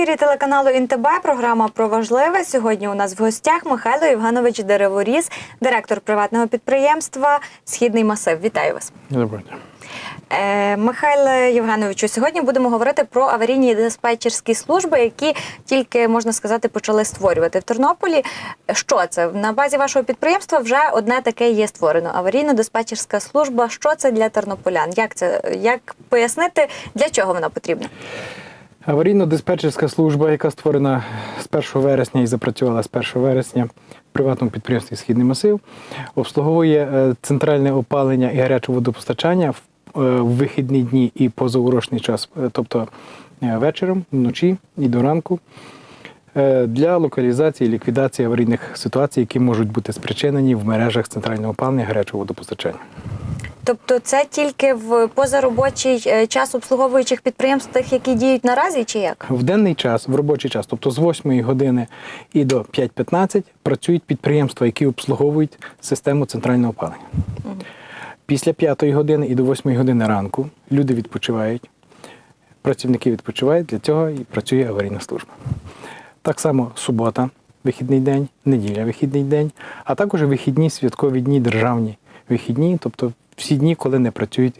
ефірі телеканалу ІНТБ програма про важливе. Сьогодні у нас в гостях Михайло Євганович Дереворіз, директор приватного підприємства Східний масив. Вітаю вас. Доброго дня. Е, Михайле Євгановичу, сьогодні будемо говорити про аварійні диспетчерські служби, які тільки можна сказати почали створювати в Тернополі. Що це на базі вашого підприємства? Вже одне таке є створено. Аварійно-диспетчерська служба. Що це для тернополян? Як це як пояснити, для чого вона потрібна? Аварійно-диспетчерська служба, яка створена з 1 вересня і запрацювала з 1 вересня в приватному підприємстві Східний масив, обслуговує е, центральне опалення і гаряче водопостачання в е, вихідні дні і позаурочний час, е, тобто вечором, вночі і до ранку, для локалізації і ліквідації аварійних ситуацій, які можуть бути спричинені в мережах центрального опалення і гарячого водопостачання. Тобто це тільки в позаробочий е, час обслуговуючих підприємств, тих, які діють наразі, чи як? В денний час, в робочий час, тобто з 8 години і до 5.15 працюють підприємства, які обслуговують систему центрального опалення. Після 5 години і до 8 години ранку люди відпочивають, працівники відпочивають, для цього і працює аварійна служба. Так само субота, вихідний день, неділя, вихідний день, а також вихідні святкові дні, державні вихідні, тобто всі дні, коли не працюють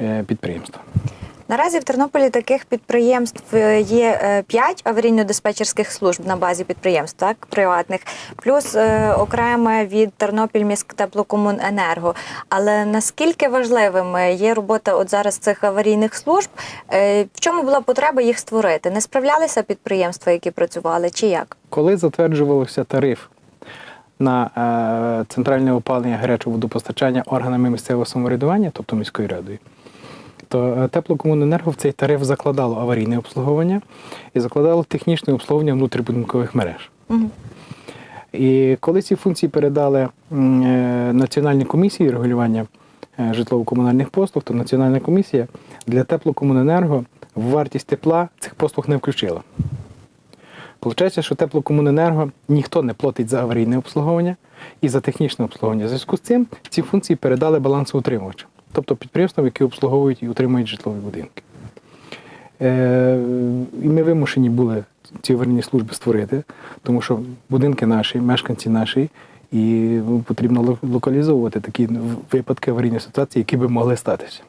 е, підприємства. Наразі в Тернополі таких підприємств е, є 5 аварійно-диспетчерських служб на базі підприємств, так, приватних, плюс е, окреме від Тернопіль міськтеплокомуненерго. Але наскільки важливими є робота от зараз цих аварійних служб? Е, В чому була потреба їх створити? Не справлялися підприємства, які працювали, чи як? Коли затверджувався тариф на е, центральне опалення гарячого водопостачання органами місцевого самоврядування, тобто міською радою, то е, теплокомуненерго в цей тариф закладало аварійне обслуговування і закладало технічне обслуговування внутрібудинкових мереж. Угу. І коли ці функції передали е, Національній комісії регулювання житлово-комунальних послуг, то Національна комісія для теплокомуненерго в вартість тепла цих послуг не включила. Получається, що теплокомуненерго ніхто не платить за аварійне обслуговування і за технічне обслуговування. В зв'язку з цим ці функції передали балансоутримувачам, тобто підприємствам, які обслуговують і утримують житлові будинки. Е, і ми вимушені були ці аварійні служби створити, тому що будинки наші, мешканці наші, і потрібно локалізовувати такі випадки аварійної ситуації, які би могли статися.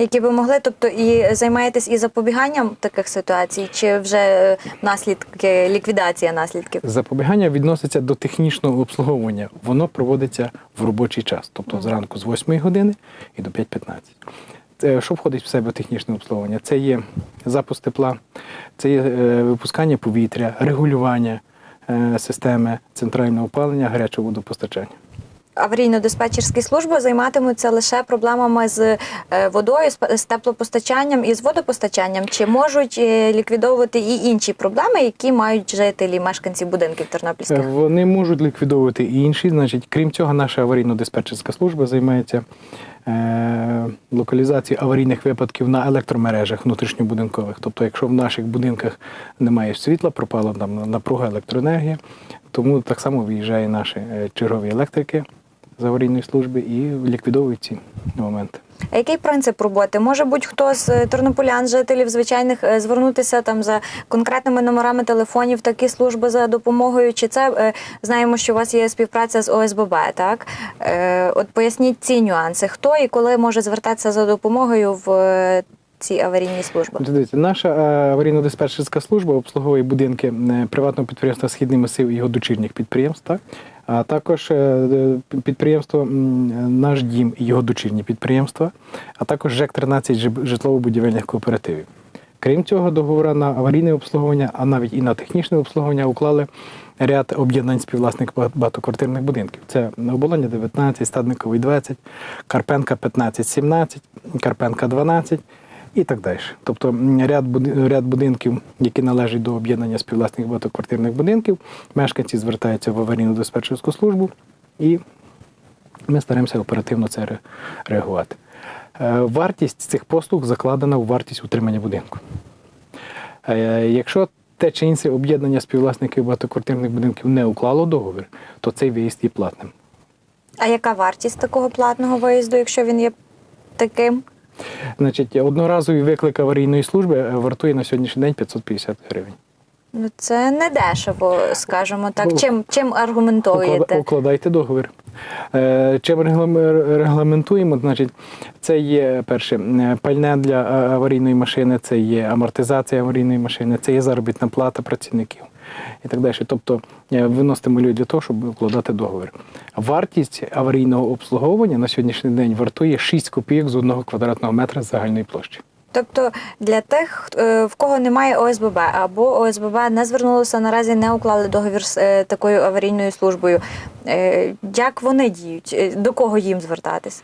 Які би могли, тобто і займаєтесь і запобіганням таких ситуацій, чи вже е, наслідки, ліквідація наслідків? Запобігання відноситься до технічного обслуговування. Воно проводиться в робочий час, тобто зранку з 8 години і до 5.15. Це, Що входить в себе технічне обслуговування? Це є запуск тепла, це є е, випускання повітря, регулювання е, системи центрального опалення, гарячого водопостачання. Аварійно-диспетчерські служби займатимуться лише проблемами з е, водою, з- теплопостачанням і з водопостачанням, чи можуть е, ліквідовувати і інші проблеми, які мають жителі, мешканці будинків тернопільських? Е, Вони можуть ліквідовувати і інші. Значить, крім цього, наша аварійно-диспетчерська служба займається локалізацією аварійних випадків на електромережах внутрішньобудинкових. Тобто, якщо в наших будинках немає світла, пропала там напруга електроенергія, тому так само виїжджають наші чергові електрики з аварійної служби і ліквідовують ці моменти. А який принцип роботи? Може будь-хто з е, тернополян, жителів звичайних, е, звернутися там за конкретними номерами телефонів, такі служби за допомогою? Чи це е, знаємо, що у вас є співпраця з ОСББ? Так от поясніть ці нюанси. Хто і коли може звертатися за допомогою в ці аварійні служби? Дивіться, наша аварійно-диспетчерська служба обслуговує будинки приватного підприємства Східний масив і його дочірніх підприємств, так? А також е, е, підприємство Наш дім і його дочірні підприємства, а також ЖЕК 13 житлово-будівельних кооперативів. Крім цього, договори на аварійне обслуговування, а навіть і на технічне обслуговування уклали ряд об'єднань співвласників багатоквартирних будинків. Це оболоння 19, Стадниковий 20, Карпенка 15-17, Карпенка 12 і так далі. Тобто ряд, ряд будинків, які належать до об'єднання співвласників багатоквартирних будинків, мешканці звертаються в аварійну диспетчерську службу і ми стараємося оперативно це ре- реагувати. Е, Вартість цих послуг закладена у вартість утримання будинку. Е, Якщо те чи інше об'єднання співвласників багатоквартирних будинків не уклало договір, то цей виїзд є платним. А яка вартість такого платного виїзду, якщо він є таким? Значить, одноразовий виклик аварійної служби е, вартує на сьогоднішній день 550 гривень. Ну це не дешево, скажімо так. Ну, Чим чим аргументуєте? Укладайте договір. Е, Чим регламентуємо? Значить, це є перше е, пальне для аварійної машини, це є амортизація аварійної машини, це є заробітна плата працівників і так далі. Тобто е, воно стимулює для того, щоб укладати договір. Вартість аварійного обслуговування на сьогоднішній день вартує 6 копійок з одного квадратного метра загальної площі. Тобто для тих, е, в кого немає ОСББ або ОСББ не звернулося наразі, не уклали договір з е, такою аварійною службою. Як вони діють? До кого їм звертатись?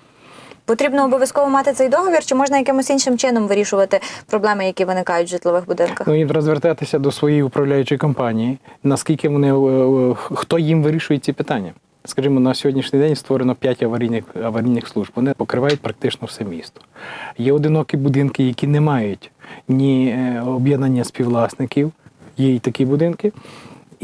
Потрібно обов'язково мати цей договір, чи можна якимось іншим чином вирішувати проблеми, які виникають в житлових будинках? Ну, їм треба звертатися до своєї управляючої компанії, наскільки вони е, е, хто їм вирішує ці питання. Скажімо, на сьогоднішній день створено 5 аварійних аварійних служб. Вони покривають практично все місто. Є одинокі будинки, які не мають ні е, об'єднання співвласників, є і такі будинки,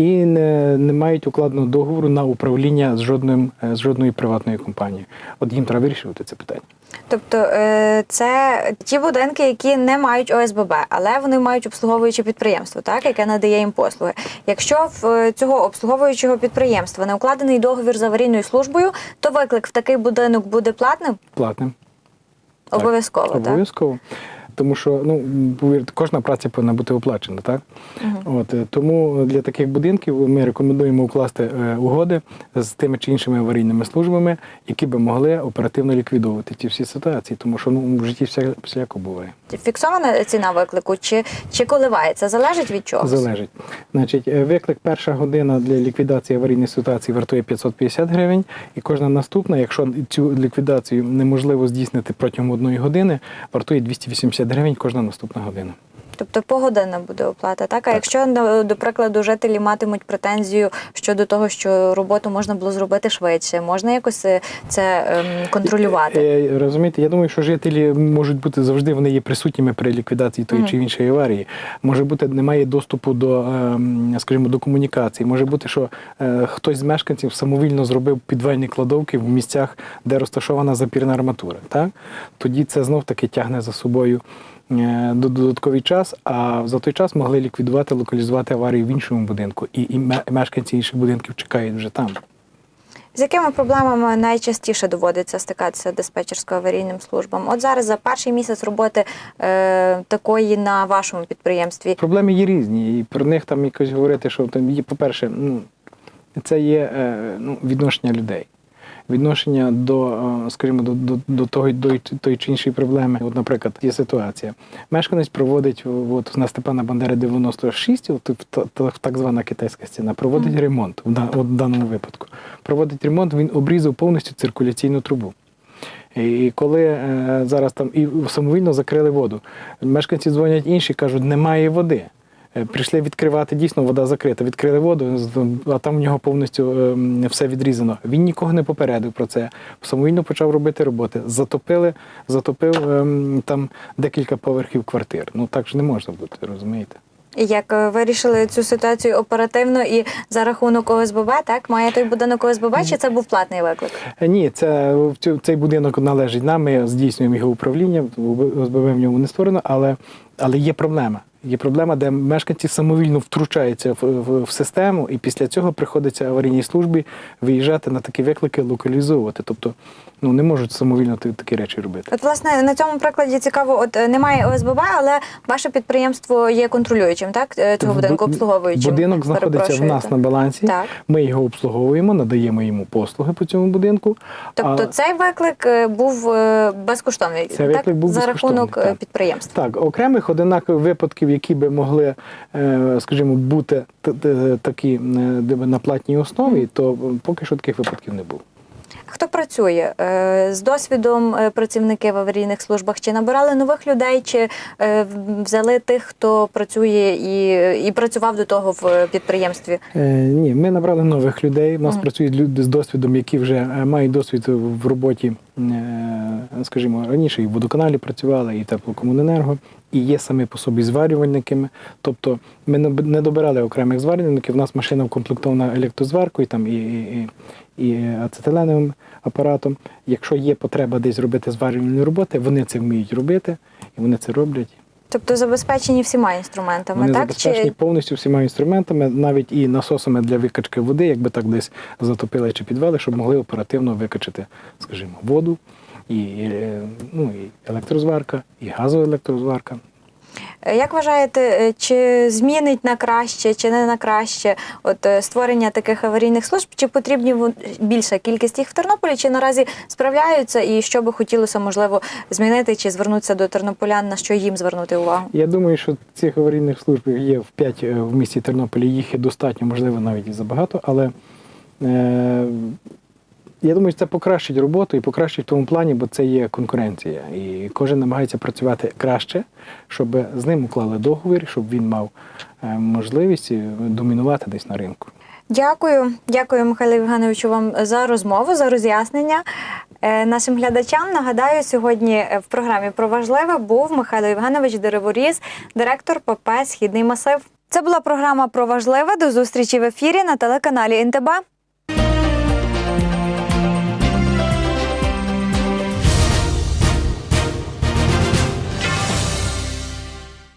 і не, не мають укладеного договору на управління з жодним е, з жодною приватною компанією. От їм треба вирішувати це питання. Тобто е, це ті будинки, які не мають ОСББ, але вони мають обслуговуюче підприємство, так яке надає їм послуги. Якщо в е, цього обслуговуючого підприємства не укладений договір з аварійною службою, то виклик в такий будинок буде платним Платним. Так, обов'язково. Так, Обов'язково. Тому що ну, повірте, кожна праця повинна бути оплачена, так? От, е, тому для таких будинків ми рекомендуємо укласти е, угоди з тими чи іншими аварійними службами, які би могли оперативно ліквідовувати ці всі ситуації, тому що ну, в житті вся, всяко буває. Фіксована ціна виклику чи, чи коливається? Залежить від чого? Залежить. Значить, е, виклик перша година для ліквідації аварійної ситуації вартує 550 гривень, і кожна наступна, якщо цю ліквідацію неможливо здійснити протягом одної години, вартує 280 гривень кожна наступна година. Тобто погодинна буде оплата, так? А Так. якщо, до, до прикладу, жителі матимуть претензію щодо того, що роботу можна було зробити швидше, можна якось е, це ем, контролювати? Е, Розумієте, я думаю, що жителі можуть бути завжди, вони є присутніми при ліквідації тої Мгм. чи іншої аварії. Може бути, немає доступу до, ем, скажімо, до комунікації. Може бути, що е, хтось з мешканців самовільно зробив підвальні кладовки в місцях, де розташована запірна арматура. Так? Тоді це знов таки тягне за собою. Е, до- Додатковий час, а за той час могли ліквідувати, локалізувати аварію в іншому будинку, і, і ме- мешканці інших будинків чекають вже там. З якими проблемами найчастіше доводиться стикатися диспетчерсько-аварійним службам? От зараз за перший місяць роботи е, такої на вашому підприємстві. Проблеми є різні, і про них там якось говорити, що там є, по-перше, ну, це є е, ну, відношення людей. Відношення до, е, скажімо, до, до, до того до тої чи іншої проблеми. От, наприклад, є ситуація. Мешканець проводить от, на Степана Бандери 96, от, та- та- так звана китайська стіна, проводить Мгм. ремонт в, от, в даному випадку. Проводить ремонт, він обрізав повністю циркуляційну трубу. І коли е, зараз там і самовільно закрили воду, мешканці дзвонять інші, кажуть, немає води. Е, Прийшли відкривати, дійсно вода закрита. Відкрили воду, а там в нього повністю ем, все відрізано. Він нікого не попередив про це. Самовільно почав робити роботи. Затопили, затопив ем, там декілька поверхів квартир. Ну так ж не можна бути, розумієте? Як е, вирішили цю ситуацію оперативно і за рахунок ОСББ, так? Має той будинок ОСББ, чи це був платний виклик? Е, Ні, це цей будинок належить нам. Ми здійснюємо його управління. ОСББ в ньому не створено, але, але є проблема. Є проблема, де мешканці самовільно втручаються в, в, в систему, і після цього приходиться аварійній службі виїжджати на такі виклики, локалізовувати. Тобто, ну не можуть самовільно такі речі робити. От, власне, на цьому прикладі цікаво, от е, немає ОСББ, але ваше підприємство є контролюючим, так? Е, Цього будинку Бу- обслуговуючим. Будинок знаходиться в нас на балансі. Так. Ми його обслуговуємо, надаємо йому послуги по цьому будинку. Тобто А- цей виклик е, був безкоштовний Цей так? виклик був за безкоштовний, рахунок так. підприємства. Так, окремих одинакових випадків, які би могли, е, скажімо, бути такі е, на платній основі, то поки що таких випадків не було. Хто працює Е, з досвідом працівники в аварійних службах? Чи набирали нових людей, чи взяли тих, хто працює і, і працював до того в підприємстві? Ні, ми набрали нових людей. У нас Мгм. працюють люди з досвідом, які вже мають досвід в роботі, скажімо, раніше і в водоканалі працювали, і теплокомуненерго, і є самі по собі зварювальниками. Тобто ми не добирали окремих зварювальників. У нас машина вкомплектована електрозваркою там, і, і, і, і ацетиленовим апаратом. Якщо є потреба десь робити зварювальні роботи, вони це вміють робити, і вони це роблять. Тобто забезпечені всіма інструментами, Вони так? забезпечені повністю всіма інструментами, навіть і насосами для викачки води, якби так десь затопили чи підвели, щоб могли оперативно викачати, скажімо, воду, і, е, ну, і електрозварка, і газова електрозварка. Е, Як вважаєте, е, чи змінить на краще, чи не на краще от е, створення таких аварійних служб? Чи потрібні більша кількість їх в Тернополі? Чи наразі справляються? І що би хотілося можливо змінити, чи звернутися до тернополян, на що їм звернути увагу? Я думаю, що цих аварійних служб є в 5 в місті Тернополі, їх достатньо, можливо, навіть і забагато, але е, я думаю, це покращить роботу і покращить в тому плані, бо це є конкуренція. І кожен намагається працювати краще, щоб з ним уклали договір, щоб він мав е, можливість е, домінувати десь на ринку. Дякую, дякую, Михайло Євгеновичу, вам за розмову, за роз'яснення. Е, Нашим глядачам нагадаю, сьогодні в програмі про важливе був Михайло Євгенович Дереворіз, директор ПП Східний масив. Це була програма про важливе. До зустрічі в ефірі на телеканалі НТБ.